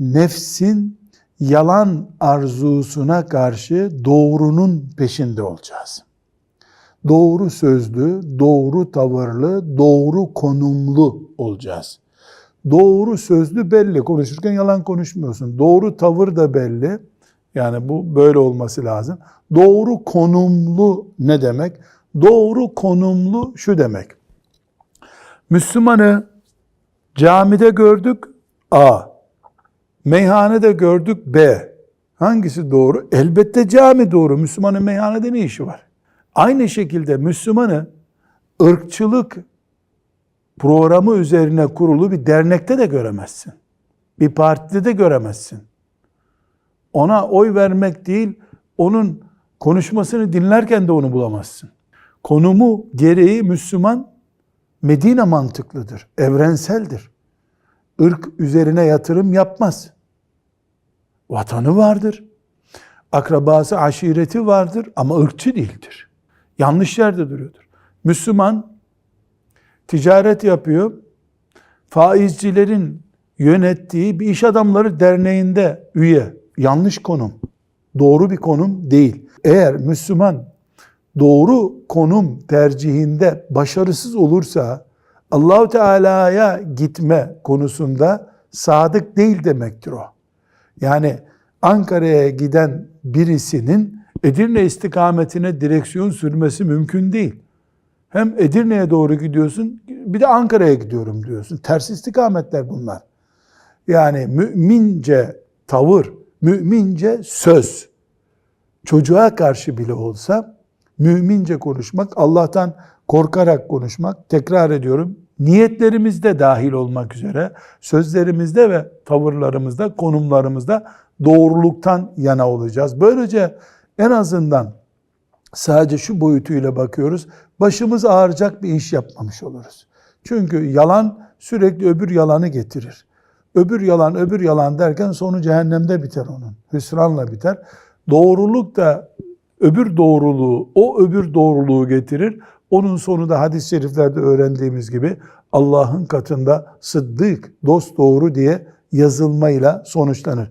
nefsin yalan arzusuna karşı doğrunun peşinde olacağız. Doğru sözlü, doğru tavırlı, doğru konumlu olacağız. Doğru sözlü belli. Konuşurken yalan konuşmuyorsun. Doğru tavır da belli. Yani bu böyle olması lazım. Doğru konumlu ne demek? Doğru konumlu şu demek. Müslümanı camide gördük A. Meyhanede gördük B. Hangisi doğru? Elbette cami doğru. Müslümanın meyhanede ne işi var? Aynı şekilde Müslümanı ırkçılık programı üzerine kurulu bir dernekte de göremezsin. Bir partide de göremezsin. Ona oy vermek değil, onun konuşmasını dinlerken de onu bulamazsın. Konumu gereği Müslüman Medine mantıklıdır, evrenseldir. Irk üzerine yatırım yapmaz. Vatanı vardır. Akrabası, aşireti vardır ama ırkçı değildir. Yanlış yerde duruyordur. Müslüman ticaret yapıyor. Faizcilerin yönettiği bir iş adamları derneğinde üye. Yanlış konum. Doğru bir konum değil. Eğer Müslüman doğru konum tercihinde başarısız olursa Allahu Teala'ya gitme konusunda sadık değil demektir o. Yani Ankara'ya giden birisinin Edirne istikametine direksiyon sürmesi mümkün değil. Hem Edirne'ye doğru gidiyorsun, bir de Ankara'ya gidiyorum diyorsun. Ters istikametler bunlar. Yani mümince tavır, mümince söz, çocuğa karşı bile olsa mümince konuşmak, Allah'tan korkarak konuşmak, tekrar ediyorum, niyetlerimizde dahil olmak üzere sözlerimizde ve tavırlarımızda, konumlarımızda doğruluktan yana olacağız. Böylece en azından sadece şu boyutuyla bakıyoruz. Başımız ağrıyacak bir iş yapmamış oluruz. Çünkü yalan sürekli öbür yalanı getirir. Öbür yalan, öbür yalan derken sonu cehennemde biter onun. Hüsranla biter. Doğruluk da öbür doğruluğu, o öbür doğruluğu getirir. Onun sonu da hadis-i şeriflerde öğrendiğimiz gibi Allah'ın katında sıddık, dost doğru diye yazılmayla sonuçlanır.